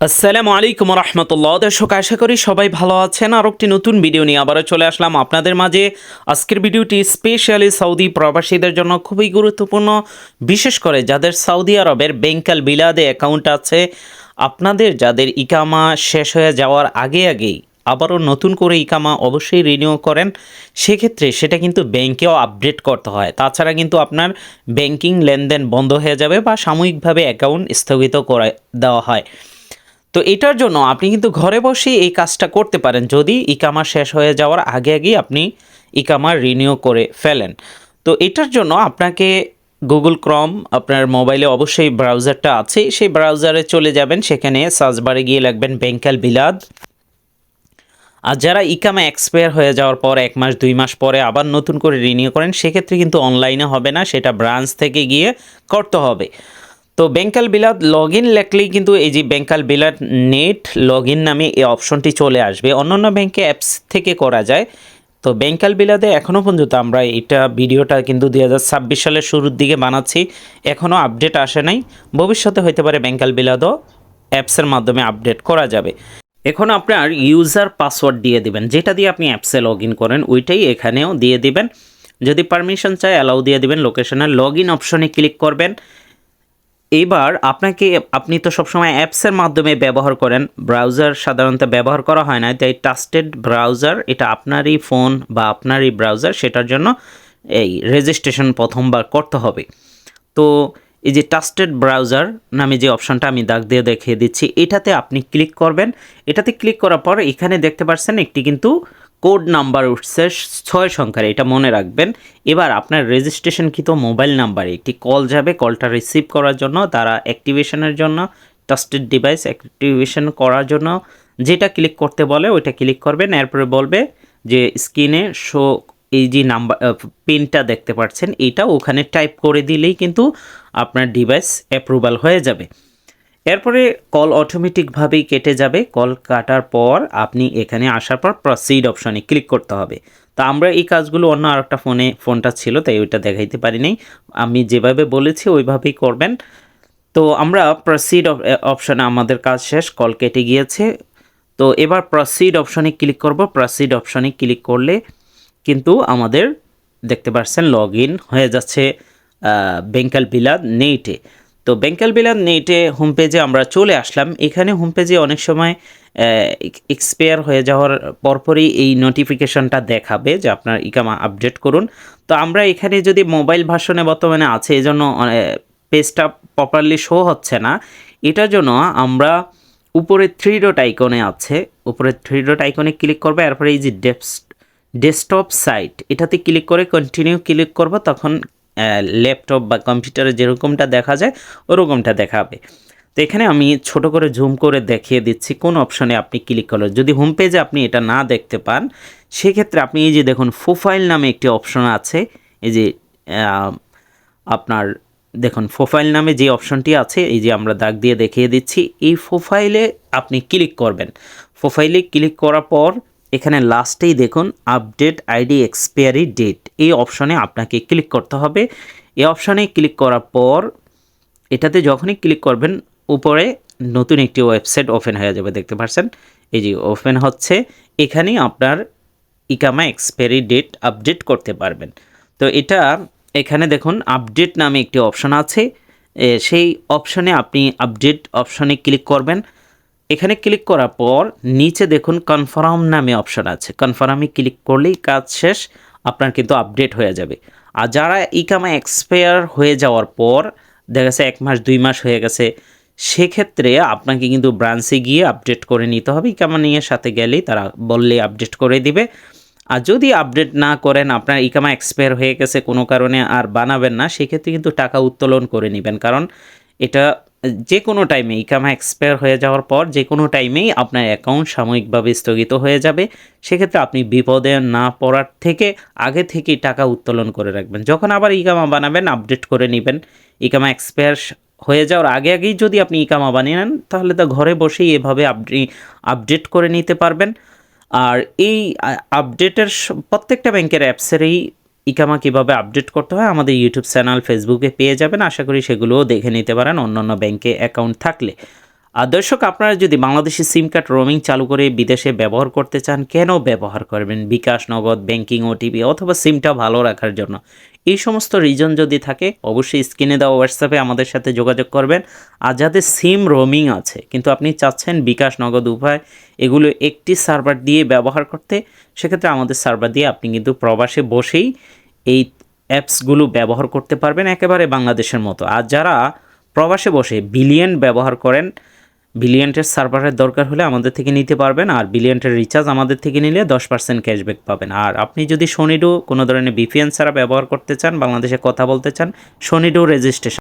আসসালামু আলাইকুম রহমতুল্লাহ দর্শক, আশা করি সবাই ভালো আছেন। আর একটি নতুন ভিডিও নিয়ে আবারও চলে আসলাম আপনাদের মাঝে। আজকের ভিডিওটি স্পেশালি সৌদি প্রবাসীদের জন্য খুবই গুরুত্বপূর্ণ, বিশেষ করে যাদের সৌদি আরবের বেঙ্কাল বিলাদে অ্যাকাউন্ট আছে। আপনাদের যাদের ইকামা শেষ হয়ে যাওয়ার আগে আগেই আবারও নতুন করে ইকামা অবশ্যই রিনিউ করেন, সেক্ষেত্রে সেটা কিন্তু ব্যাংকেও আপডেট করতে হয়। তাছাড়া কিন্তু আপনার ব্যাংকিং লেনদেন বন্ধ হয়ে যাবে বা সাময়িকভাবে অ্যাকাউন্ট স্থগিত করে দেওয়া হয়। তো এটার জন্য আপনি কিন্তু ঘরে বসেই এই কাজটা করতে পারেন যদি ইকামা শেষ হয়ে যাওয়ার আগে আগেই আপনি ইকামা রিনিউ করে ফেলেন। তো এটার জন্য আপনাকে গুগল ক্রম আপনার মোবাইলে অবশ্যই ব্রাউজারটা আছে। সেই ব্রাউজারে চলে যাবেন, সেখানে সার্চ বারে গিয়ে লাগবেন বেঙ্কাল বিলাদ আর যারা ইকামা এক্সপায়ার হয়ে যাওয়ার পর, এক মাস, দুই মাস পরে আবার নতুন করে রিনিউ করেন, সেক্ষেত্রে কিন্তু অনলাইনে হবে না, সেটা ব্রাঞ্চ থেকে গিয়ে করতে হবে। তো বেঙ্কাল বিলাত লগ ইন লেখলেই কিন্তু এই যে বেঙ্কাল বিলাত নেট লগ ইন নামে এই অপশনটি চলে আসবে। অন্যান্য ব্যাংকে অ্যাপস থেকে করা যায়। তো বেঙ্কাল বিলাদে এখনও পর্যন্ত আমরা এটা ভিডিওটা কিন্তু দুই হাজার ছাব্বিশ সালের শুরুর দিকে বানাচ্ছি। এখনও আপডেট আসে নাই। ভবিষ্যতে হতে পারে বেঙ্কাল বিলাদও অ্যাপসের মাধ্যমে আপডেট করা যাবে। এখন আপনার ইউজার পাসওয়ার্ড দিয়ে দিবেন। যেটা দিয়ে আপনি অ্যাপসে লগ করেন, ওইটাই এখানেও দিয়ে দিবেন। যদি পারমিশন চায় অ্যালাউ দিয়ে দিবেন। লোকেশনের লগ ইন অপশনে ক্লিক করবেন। এবার আপনাকে, আপনি তো সবসময় অ্যাপসের মাধ্যমে ব্যবহার করেন ব্রাউজার সাধারণত ব্যবহার করা হয় না, তাই ট্রাস্টেড ব্রাউজার এটা আপনারই ফোন বা আপনারই ব্রাউজার সেটার জন্য এই রেজিস্ট্রেশন প্রথমবার করতে হবে। তো এই যে ট্রাস্টেড ব্রাউজার নামে যে অপশনটা আমি দাগ দিয়ে দেখিয়ে দিচ্ছি, এটাতে আপনি ক্লিক করবেন। এটাতে ক্লিক করার পর এখানে দেখতে পাচ্ছেন একটি কিন্তু কোড নাম্বার উঠছে ছয় সংখ্যার, এটা মনে রাখবেন। এবার আপনার রেজিস্ট্রেশনকৃত মোবাইল নাম্বারে একটি কল যাবে কলটা রিসিভ করার জন্য, তারা অ্যাক্টিভেশনের জন্য ট্রাস্টেড ডিভাইস অ্যাক্টিভেশন করার জন্য, যেটা ক্লিক করতে বলে, ওইটা ক্লিক করবেন, এরপরে বলবে যে স্ক্রিনে শো এই যে নাম্বার পিনটা দেখতে পাচ্ছেন, এটা ওখানে টাইপ করে দিলেই কিন্তু আপনার ডিভাইস অ্যাপ্রুভাল হয়ে যাবে। এরপরে কল অটোমেটিকভাবেই কেটে যাবে। কল কাটার পর আপনি এখানে আসার পর প্রসিড অপশনে ক্লিক করতে হবে। তো আমরা এই কাজগুলো অন্য আরেকটা ফোনে ফোনটা ছিল, তাই ওইটা দেখাইতে পারি নাই। আমি যেভাবে বলেছি ওইভাবেই করবেন। তো আমরা প্রসিড অপশনে আমাদের কাজ শেষ, কল কেটে গিয়েছে। তো এবার প্রসিড অপশনে ক্লিক করব। প্রসিড অপশনে ক্লিক করলে কিন্তু আমাদের দেখতে পাচ্ছেন লগ হয়ে যাচ্ছে বেঙ্কাল বিলাদ নেটে তো বেঙ্কাল বিলাদ নেটে হোম পেজে আমরা চলে আসলাম। এখানে হোম পেজে অনেক সময় এক্সপায়ার হয়ে যাওয়ার পরপরই এই নোটিফিকেশনটা দেখাবে যে আপনার ইকামা আপডেট করুন। তো আমরা এখানে যদি মোবাইল ভার্সনে বর্তমানে আছে, এই জন্য পেজটা প্রপারলি শো হচ্ছে না। এটার জন্য আমরা উপরে থ্রি ডট আইকনে আছে। উপরে থ্রি ডট আইকনে ক্লিক করবে, এরপরে এই যে ডেপস ডেস্কটপ সাইট এটাতে ক্লিক করে কন্টিনিউ ক্লিক করব, তখন ল্যাপটপ বা কম্পিউটারে যেরকমটা দেখা যায়, ওরকমটা দেখাবে। তো এখানে আমি ছোট করে জুম করে দেখিয়ে দিচ্ছি কোন অপশনে আপনি ক্লিক করলেন যদি হোম পেজে আপনি এটা না দেখতে পান, সেক্ষেত্রে আপনি এই যে দেখুন প্রোফাইল নামে একটি অপশন আছে। এই যে আপনার দেখুন প্রোফাইল নামে যে অপশনটি আছে, এই যে আমরা দাগ দিয়ে দেখিয়ে দিচ্ছি, এই প্রোফাইলে আপনি ক্লিক করবেন। প্রোফাইলে ক্লিক করার পর এখানে লাস্টেই দেখুন আপডেট আইডি এক্সপায়ারি ডেট এই অপশনে আপনাকে ক্লিক করতে হবে। এই অপশানে ক্লিক করার পর, এটাতে যখনই ক্লিক করবেন, উপরে নতুন একটি ওয়েবসাইট ওপেন হয়ে যাবে, দেখতে পাচ্ছেন এই যে ওপেন হচ্ছে, এখানেই আপনার ইকামা এক্সপায়ারি ডেট আপডেট করতে পারবেন। তো এটা, এখানে দেখুন আপডেট নামে একটি অপশন আছে। সেই অপশনে আপনি আপডেট অপশনে ক্লিক করবেন। এখানে ক্লিক করার পর নিচে দেখুন কনফার্ম নামে অপশন আছে। কনফার্মে ক্লিক করলেই কাজ শেষ, আপনার কিন্তু আপডেট হয়ে যাবে। আর যারা ইকামা এক্সপায়ার হয়ে যাওয়ার পর, দেখা গেছে এক মাস, দুই মাস হয়ে গেছে, সেক্ষেত্রে আপনাকে কিন্তু ব্রাঞ্চে গিয়ে আপডেট করে নিতে হবে। ইকামা নিয়ে সাথে গেলেই তারা বললে আপডেট করে দিবে। আর যদি আপডেট না করেন, আপনার ইকামা এক্সপায়ার হয়ে গেছে কোনো কারণে আর বানাবেন না, সেক্ষেত্রে কিন্তু টাকা উত্তোলন করে নেবেন। কারণ এটা যে কোনো টাইমে ইকামা এক্সপায়ার হয়ে যাওয়ার পর যে কোনো টাইমেই আপনার অ্যাকাউন্ট সাময়িকভাবে স্থগিত হয়ে যাবে। সেক্ষেত্রে আপনি বিপদে না পড়ার থেকে আগে থেকেই টাকা উত্তোলন করে রাখবেন। যখন আবার ইকামা বানাবেন আপডেট করে নেবেন। ইকামা এক্সপায়ার হয়ে যাওয়ার আগে আগেই যদি আপনি ইকামা বানিয়ে নেন, তাহলে তো ঘরে বসেই এভাবে আপনি আপডেট করে নিতে পারবেন। আর এই আপডেটের প্রত্যেকটা ব্যাংকের অ্যাপসেরই ইকামা কীভাবে আপডেট করতে হয়, আমাদের ইউটিউব চ্যানেল ফেসবুকে পেয়ে যাবেন। আশা করি সেগুলোও দেখে নিতে পারেন, অন্যান্য অন্য ব্যাংকে অ্যাকাউন্ট থাকলে। আর দর্শক, আপনারা যদি বাংলাদেশি সিম কার্ড রোমিং চালু করে বিদেশে ব্যবহার করতে চান, কেন ব্যবহার করবেন? বিকাশ, নগদ ব্যাংকিং ওটিপি অথবা সিমটা ভালো রাখার জন্য। এই সমস্ত রিজন যদি থাকে, অবশ্যই স্ক্রিনে দেওয়া হোয়াটসঅ্যাপে আমাদের সাথে যোগাযোগ করবেন। আর যাদের সিম রোমিং আছে, কিন্তু আপনি চাচ্ছেন বিকাশ, নগদ, উভয়, এগুলো একটি সার্ভার দিয়ে ব্যবহার করতে, সেক্ষেত্রে আমাদের সার্ভার দিয়ে আপনি কিন্তু প্রবাসে বসেই এই অ্যাপসগুলো ব্যবহার করতে পারবেন একেবারে বাংলাদেশের মতো। আর যারা প্রবাসে বসে বিলিয়ন ব্যবহার করেন বিলিয়ন্টের সার্ভারের দরকার হলে আমাদের থেকে নিতে পারবেন, আর বিলিয়ন্টের রিচার্জ আমাদের থেকে নিলে দশ পার্সেন্ট ক্যাশব্যাক পাবেন। আর আপনি যদি সোনিডো কোনো ধরনের বিপিএন ছাড়া ব্যবহার করতে চান, বাংলাদেশে কথা বলতে চান সোনিডো রেজিস্ট্রেশন